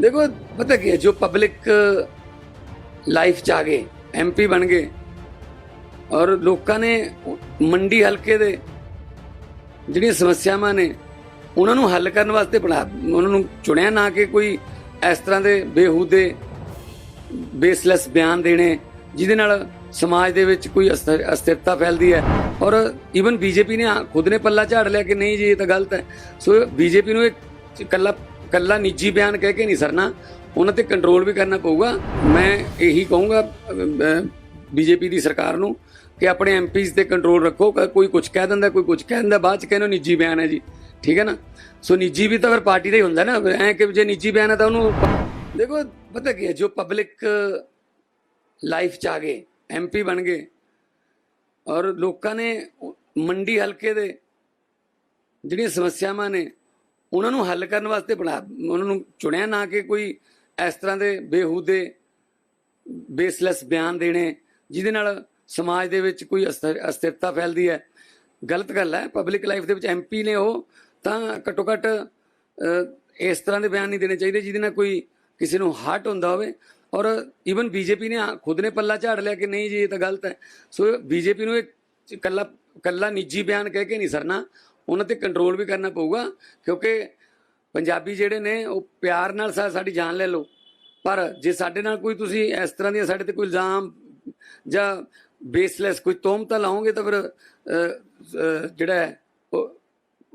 ਦੇਖੋ, ਪਤਾ ਕੀ ਹੈ, ਜੋ ਪਬਲਿਕ ਲਾਈਫ ਚ ਆ ਗਏ ਐਮਪੀ ਬਣ ਗਏ, ਔਰ ਲੋਕਾਂ ਨੇ ਮੰਡੀ ਹਲਕੇ ਦੇ ਜਿਹੜੀਆਂ ਸਮੱਸਿਆਵਾਂ ਨੇ, ਉਹਨਾਂ ਨੂੰ ਹੱਲ ਕਰਨ ਵਾਸਤੇ ਬਣਾ, ਉਹਨਾਂ ਨੂੰ ਚੁਣਿਆ ਨਾ ਕਿ ਕੋਈ ਇਸ ਤਰ੍ਹਾਂ ਦੇ ਬੇਹੂਦੇ ਬੇਸਲੈਸ ਬਿਆਨ ਦੇਣੇ, ਜਿਹਦੇ ਨਾਲ ਸਮਾਜ ਦੇ ਵਿੱਚ ਕੋਈ ਅਸਥਿਰ- ਅਸਥਿਰਤਾ ਫੈਲਦੀ ਹੈ। ਔਰ ਈਵਨ ਬੀਜੇਪੀ ਨੇ ਖੁਦ ਨੇ ਪੱਲਾ ਝਾੜ ਲਿਆ ਕਿ ਨਹੀਂ ਜੀ, ਇਹ ਤਾਂ ਗਲਤ ਹੈ। ਸੋ ਬੀਜੇਪੀ ਨੂੰ ਇੱਕ ਇਕੱਲਾ ਕੱਲਾ ਨਿੱਜੀ ਬਿਆਨ ਕਹਿ ਕੇ ਨਹੀਂ ਸਰਨਾ, ਉਹਨਾਂ ਤੇ ਕੰਟਰੋਲ ਵੀ ਕਰਨਾ ਪਊਗਾ। ਮੈਂ ਇਹੀ ਕਹੂੰਗਾ ਬੀਜੇਪੀ ਦੀ ਸਰਕਾਰ ਨੂੰ ਕਿ ਆਪਣੇ ਐਮਪੀਜ਼ ਤੇ ਕੰਟਰੋਲ ਰੱਖੋ ਕੋਈ ਕੁਝ ਕਹਿ ਦਿੰਦਾ, ਕੋਈ ਕੁਝ ਕਹਿ ਦਿੰਦਾ, ਬਾਅਦ ਚ ਕਹਿੰਦੇ ਨਿੱਜੀ ਬਿਆਨ ਹੈ ਜੀ। ਠੀਕ ਹੈ ਨਾ? ਸੋ ਨਿੱਜੀ ਵੀ ਤਾਂ ਫਿਰ ਪਾਰਟੀ ਦਾ ਹੀ ਹੁੰਦਾ ਨਾ, ਐ ਕਿ ਜੇ ਨਿੱਜੀ ਬਿਆਨ ਹੈ ਤਾਂ ਉਹਨੂੰ ਦੇਖੋ, ਪਤਾ ਕੀ ਹੈ, ਜੋ ਪਬਲਿਕ ਲਾਈਫ ਚ ਆ ਗਏ ਐਮਪੀ ਬਣ ਗਏ, ਔਰ ਲੋਕਾਂ ਨੇ ਮੰਡੀ ਹਲਕੇ ਦੇ ਜਿਹੜੀਆਂ ਸਮੱਸਿਆਵਾਂ ਨੇ ਉਹਨਾਂ ਨੂੰ ਹੱਲ ਕਰਨ ਵਾਸਤੇ ਬਣਾ, ਉਹਨਾਂ ਨੂੰ ਚੁਣਿਆ ਨਾ ਕਿ ਕੋਈ ਇਸ ਤਰ੍ਹਾਂ ਦੇ ਬੇਹੂਦੇ ਬੇਸਲੈਸ ਬਿਆਨ ਦੇਣੇ, ਜਿਹਦੇ ਨਾਲ ਸਮਾਜ ਦੇ ਵਿੱਚ ਕੋਈ ਅਸਥਿਰ- ਅਸਥਿਰਤਾ ਫੈਲਦੀ ਹੈ। ਗਲਤ ਗੱਲ ਹੈ ਪਬਲਿਕ ਲਾਈਫ ਦੇ ਵਿੱਚ ਐਮਪੀ ਨੇ ਉਹ ਤਾਂ ਘੱਟੋ ਘੱਟ ਇਸ ਤਰ੍ਹਾਂ ਦੇ ਬਿਆਨ ਨਹੀਂ ਦੇਣੇ ਚਾਹੀਦੇ ਜਿਹਦੇ ਨਾਲ ਕੋਈ ਕਿਸੇ ਨੂੰ ਹਰਟ ਹੁੰਦਾ ਹੋਵੇ। ਔਰ ਈਵਨ ਬੀਜੇਪੀ ਨੇ ਖੁਦ ਨੇ ਪੱਲਾ ਝਾੜ ਲਿਆ ਕਿ ਨਹੀਂ ਜੀ, ਇਹ ਤਾਂ ਗਲਤ ਹੈ। ਸੋ ਬੀਜੇਪੀ ਨੂੰ ਇਹ ਕੱਲਾ ਕੱਲਾ ਨਿੱਜੀ ਬਿਆਨ ਕਹਿ ਕੇ ਨਹੀਂ ਸਰਨਾ। ਉਹਨਾਂ ਤੇ ਕੰਟਰੋਲ ਵੀ ਕਰਨਾ ਪਊਗਾ, ਕਿਉਂਕਿ ਪੰਜਾਬੀ ਜਿਹੜੇ ਨੇ, ਉਹ ਪਿਆਰ ਨਾਲ ਸਾਡੀ ਜਾਨ ਲੈ ਲਓ। ਪਰ ਜੇ ਸਾਡੇ ਨਾਲ ਕੋਈ ਤੁਸੀਂ ਇਸ ਤਰ੍ਹਾਂ ਦੀਆਂ ਸਾਡੇ ਤੇ ਕੋਈ ਇਲਜ਼ਾਮ ਜਾਂ ਬੇਸਲੈਸ ਕੋਈ ਤੋਮਤਾ ਲਾਓਗੇ ਤਾਂ ਫਿਰ ਜਿਹੜਾ ਹੈ, ਉਹ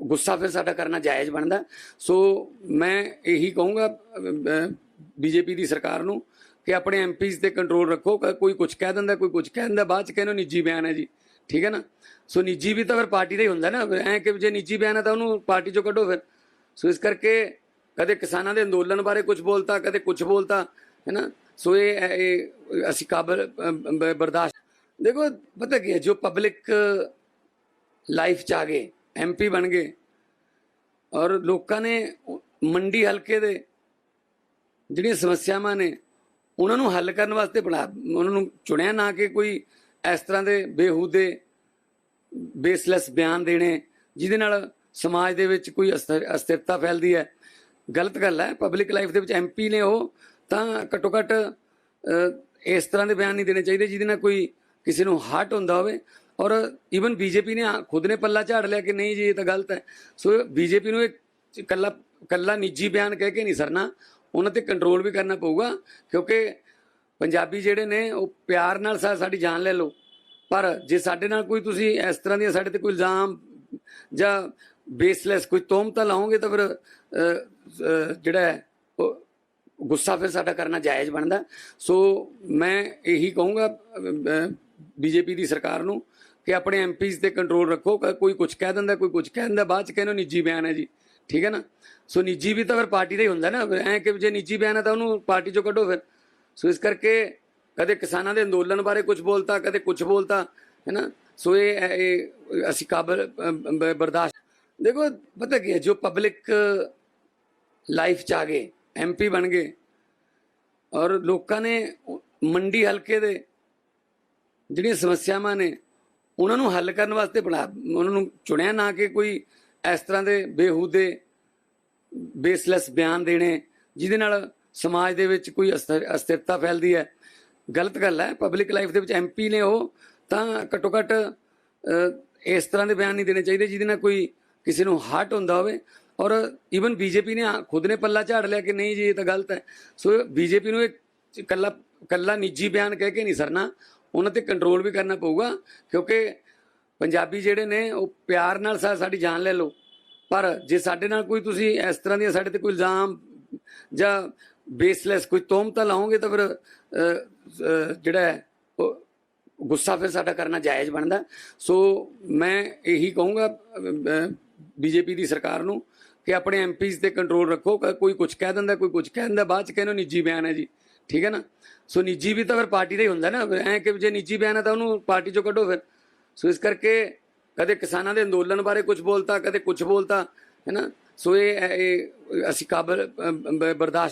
ਗੁੱਸਾ ਫਿਰ ਸਾਡਾ ਕਰਨਾ ਜਾਇਜ਼ ਬਣਦਾ। ਸੋ ਮੈਂ ਇਹੀ ਕਹੂੰਗਾ ਬੀਜੇਪੀ ਦੀ ਸਰਕਾਰ ਨੂੰ ਕਿ ਆਪਣੇ ਐਮਪੀਜ਼ ਤੇ ਕੰਟਰੋਲ ਰੱਖੋ। ਕੋਈ ਕੁਝ ਕਹਿ ਦਿੰਦਾ, ਕੋਈ ਕੁਝ ਕਹਿ ਦਿੰਦਾ, ਬਾਅਦ ਚ ਕਹਿੰਦੇ ਨਿੱਜੀ ਬਿਆਨ ਹੈ ਜੀ। ਠੀਕ ਹੈ ਨਾ? ਸੋ ਨਿੱਜੀ ਵੀ ਤਾਂ ਫਿਰ ਪਾਰਟੀ ਦਾ ਹੀ ਹੁੰਦਾ ਨਾ। ਐ ਕਿ ਜੇ ਨਿੱਜੀ ਬਿਆਨ ਹੈ ਤਾਂ ਉਹਨੂੰ ਪਾਰਟੀ ਚੋਂ ਕੱਢੋ ਫਿਰ। ਸੋ ਇਸ ਕਰਕੇ ਕਦੇ ਕਿਸਾਨਾਂ ਦੇ ਅੰਦੋਲਨ ਬਾਰੇ ਕੁਝ ਬੋਲਤਾ, ਕਦੇ ਕੁਝ ਬੋਲਤਾ, ਹੈ ਨਾ? ਸੋ ਇਹ ਇਹ ਅਸੀਂ ਕਾਬਲ ਬ- ਬਰਦਾਸ਼ਤ। ਦੇਖੋ, ਪਤਾ ਕੀ ਹੈ, ਜੋ ਪਬਲਿਕ ਲਾਈਫ ਚ ਆ ਗਏ ਐਮਪੀ ਬਣ ਗਏ, ਔਰ ਲੋਕਾਂ ਨੇ ਮੰਡੀ ਹਲਕੇ ਦੇ ਜਿਹੜੀਆਂ ਸਮੱਸਿਆਵਾਂ ਨੇ, ਉਹਨਾਂ ਨੂੰ ਹੱਲ ਕਰਨ ਵਾਸਤੇ ਬਣਾ, ਉਹਨਾਂ ਨੂੰ ਚੁਣਿਆ ਨਾ ਕਿ ਕੋਈ ਇਸ ਤਰ੍ਹਾਂ ਦੇ ਬੇਹੂਦੇ, ਬੇਸਲੈਸ ਬਿਆਨ ਦੇਣੇ, ਜਿਹਦੇ ਨਾਲ ਸਮਾਜ ਦੇ ਵਿੱਚ ਕੋਈ ਅਸਥਿਰ- ਅਸਥਿਰਤਾ ਫੈਲਦੀ ਹੈ। ਗਲਤ ਗੱਲ ਹੈ ਪਬਲਿਕ ਲਾਈਫ ਦੇ ਵਿੱਚ ਐਮਪੀ ਨੇ ਉਹ ਤਾਂ ਘੱਟੋ ਘੱਟ ਇਸ ਤਰ੍ਹਾਂ ਦੇ ਬਿਆਨ ਨਹੀਂ ਦੇਣੇ ਚਾਹੀਦੇ, ਜਿਹਦੇ ਨਾਲ ਕੋਈ ਕਿਸੇ ਨੂੰ ਹਰਟ ਹੁੰਦਾ ਹੋਵੇ। ਔਰ ਈਵਨ ਬੀਜੇਪੀ ਨੇ ਖੁਦ ਨੇ ਪੱਲਾ ਝਾੜ ਲਿਆ ਕਿ ਨਹੀਂ ਜੀ, ਇਹ ਤਾਂ ਗਲਤ ਹੈ। ਸੋ ਬੀਜੇਪੀ ਨੂੰ ਇਹ ਕੱਲਾ ਕੱਲਾ ਨਿੱਜੀ ਬਿਆਨ ਕਹਿ ਕੇ ਨਹੀਂ ਸਰਨਾ। ਉਹਨਾਂ ਤੇ ਕੰਟਰੋਲ ਵੀ ਕਰਨਾ ਪਊਗਾ, ਕਿਉਂਕਿ ਪੰਜਾਬੀ ਜਿਹੜੇ ਨੇ, ਉਹ ਪਿਆਰ ਨਾਲ ਸਾਡੀ ਜਾਨ ਲੈ ਲਓ। ਪਰ ਜੇ ਸਾਡੇ ਨਾਲ ਕੋਈ ਤੁਸੀਂ ਇਸ ਤਰ੍ਹਾਂ ਦੀਆਂ ਸਾਡੇ ਤੇ ਕੋਈ ਇਲਜ਼ਾਮ ਜਾਂ ਬੇਸਲੈਸ ਕੋਈ ਤੋਮਤਾ ਲਾਓਗੇ ਤਾਂ ਫਿਰ ਜਿਹੜਾ ਹੈ, ਉਹ ਗੁੱਸਾ ਫਿਰ ਸਾਡਾ ਕਰਨਾ ਜਾਇਜ਼ ਬਣਦਾ। ਸੋ ਮੈਂ ਇਹੀ ਕਹੂੰਗਾ ਬੀਜੇਪੀ ਦੀ ਸਰਕਾਰ ਨੂੰ ਕਿ ਆਪਣੇ ਐਮਪੀਜ਼ ਤੇ ਕੰਟਰੋਲ ਰੱਖੋ। ਕੋਈ ਕੁਝ ਕਹਿ ਦਿੰਦਾ, ਕੋਈ ਕੁਝ ਕਹਿ ਦਿੰਦਾ, ਬਾਅਦ ਚ ਕਹਿੰਦੇ ਨਿੱਜੀ ਬਿਆਨ ਹੈ ਜੀ। ਠੀਕ ਹੈ ਨਾ? ਸੋ ਨਿੱਜੀ ਵੀ ਤਾਂ ਫਿਰ ਪਾਰਟੀ ਦਾ ਹੀ ਹੁੰਦਾ ਨਾ। ਐ ਕਿ ਜੇ ਨਿੱਜੀ ਬਿਆਨ ਹੈ ਤਾਂ ਉਹਨੂੰ ਪਾਰਟੀ ਚੋਂ ਕੱਢੋ ਫਿਰ। ਸੋ ਇਸ ਕਰਕੇ ਕਦੇ ਕਿਸਾਨਾਂ ਦੇ ਅੰਦੋਲਨ ਬਾਰੇ ਕੁਝ ਬੋਲਤਾ, ਕਦੇ ਕੁਝ ਬੋਲਤਾ ਹੈ ਨਾ ਸੋ ਇਹ ਇਹ ਅਸੀਂ ਕਾਬਲ ਬ- ਬਰਦਾਸ਼ਤ ਦੇਖੋ, ਪਤਾ ਕੀ ਹੈ, ਜੋ ਪਬਲਿਕ ਲਾਈਫ ਚ ਆ ਗਏ ਐਮਪੀ ਬਣ ਗਏ, ਔਰ ਲੋਕਾਂ ਨੇ ਮੰਡੀ ਹਲਕੇ ਦੇ ਜਿਹੜੀਆਂ ਸਮੱਸਿਆਵਾਂ ਨੇ, ਉਹਨਾਂ ਨੂੰ ਹੱਲ ਕਰਨ ਵਾਸਤੇ ਬਣਾ, ਉਹਨਾਂ ਨੂੰ ਚੁਣਿਆ ਨਾ ਕਿ ਕੋਈ ਇਸ ਤਰ੍ਹਾਂ ਦੇ ਬੇਹੂਦੇ ਬੇਸਲੈਸ ਬਿਆਨ ਦੇਣੇ, ਜਿਹਦੇ ਨਾਲ ਸਮਾਜ ਦੇ ਵਿੱਚ ਕੋਈ ਅਸਥਿਰ- ਅਸਥਿਰਤਾ ਫੈਲਦੀ ਹੈ। ਗਲਤ ਗੱਲ ਹੈ ਪਬਲਿਕ ਲਾਈਫ ਦੇ ਵਿੱਚ ਐਮਪੀ ਨੇ ਉਹ ਤਾਂ ਘੱਟੋ ਘੱਟ ਇਸ ਤਰ੍ਹਾਂ ਦੇ ਬਿਆਨ ਨਹੀਂ ਦੇਣੇ ਚਾਹੀਦੇ ਜਿਹਦੇ ਨਾਲ ਕੋਈ ਕਿਸੇ ਨੂੰ ਹਰਟ ਹੁੰਦਾ ਹੋਵੇ। ਔਰ ਈਵਨ ਬੀਜੇਪੀ ਨੇ ਖੁਦ ਨੇ ਪੱਲਾ ਝਾੜ ਲਿਆ ਕਿ ਨਹੀਂ ਜੀ, ਇਹ ਤਾਂ ਗਲਤ ਹੈ। ਸੋ ਬੀਜੇਪੀ ਨੂੰ ਇਹ ਕੱਲਾ ਕੱਲਾ ਨਿੱਜੀ ਬਿਆਨ ਕਹਿ ਕੇ ਨਹੀਂ ਸਰਨਾ। ਉਹਨਾਂ ਤੇ ਕੰਟਰੋਲ ਵੀ ਕਰਨਾ ਪਊਗਾ, ਕਿਉਂਕਿ ਪੰਜਾਬੀ ਜਿਹੜੇ ਨੇ, ਉਹ ਪਿਆਰ ਨਾਲ ਸਾਡੀ ਜਾਨ ਲੈ ਲਓ। ਪਰ ਜੇ ਸਾਡੇ ਨਾਲ ਕੋਈ ਤੁਸੀਂ ਇਸ ਤਰ੍ਹਾਂ ਦੀਆਂ ਸਾਡੇ ਤੇ ਕੋਈ ਇਲਜ਼ਾਮ ਜਾਂ ਬੇਸਲੈਸ ਕੋਈ ਤੋਮਤਾ ਲਾਉਂਗੇ ਤਾਂ ਫਿਰ ਜਿਹੜਾ ਹੈ, ਉਹ ਗੁੱਸਾ ਫਿਰ ਸਾਡਾ ਕਰਨਾ ਜਾਇਜ਼ ਬਣਦਾ। ਸੋ ਮੈਂ ਇਹੀ ਕਹੂੰਗਾ ਬੀਜੇਪੀ ਦੀ ਸਰਕਾਰ ਨੂੰ ਕਿ ਆਪਣੇ ਐਮਪੀਜ਼ ਤੇ ਕੰਟਰੋਲ ਰੱਖੋ, ਕ- ਕੋਈ ਕੁਝ ਕਹਿ ਦਿੰਦਾ, ਕੋਈ ਕੁਝ ਕਹਿ ਦਿੰਦਾ, ਬਾਅਦ ਚ ਕਹਿੰਦੇ ਨਿੱਜੀ ਬਿਆਨ ਹੈ ਜੀ। ਠੀਕ ਹੈ ਨਾ? ਸੋ ਨਿੱਜੀ ਵੀ ਤਾਂ ਫਿਰ ਪਾਰਟੀ ਦਾ ਹੀ ਹੁੰਦਾ ਨਾ, ਐ ਕਿ ਜੇ ਨਿੱਜੀ ਬਿਆਨ ਹੈ ਤਾਂ ਉਹਨੂੰ ਪਾਰਟੀ ਚੋਂ ਕੱਢੋ ਫਿਰ। ਸੋ ਇਸ ਕਰਕੇ ਕਦੇ ਕਿਸਾਨਾਂ ਦੇ ਅੰਦੋਲਨ ਬਾਰੇ ਕੁਝ ਬੋਲਤਾ, ਕਦੇ ਕੁਝ ਬੋਲਤਾ, ਹੈ ਨਾ? ਸੋ ਇਹ ਇਹ ਅਸੀਂ ਕਾਬਲ ਬ- ਬਰਦਾਸ਼ਤ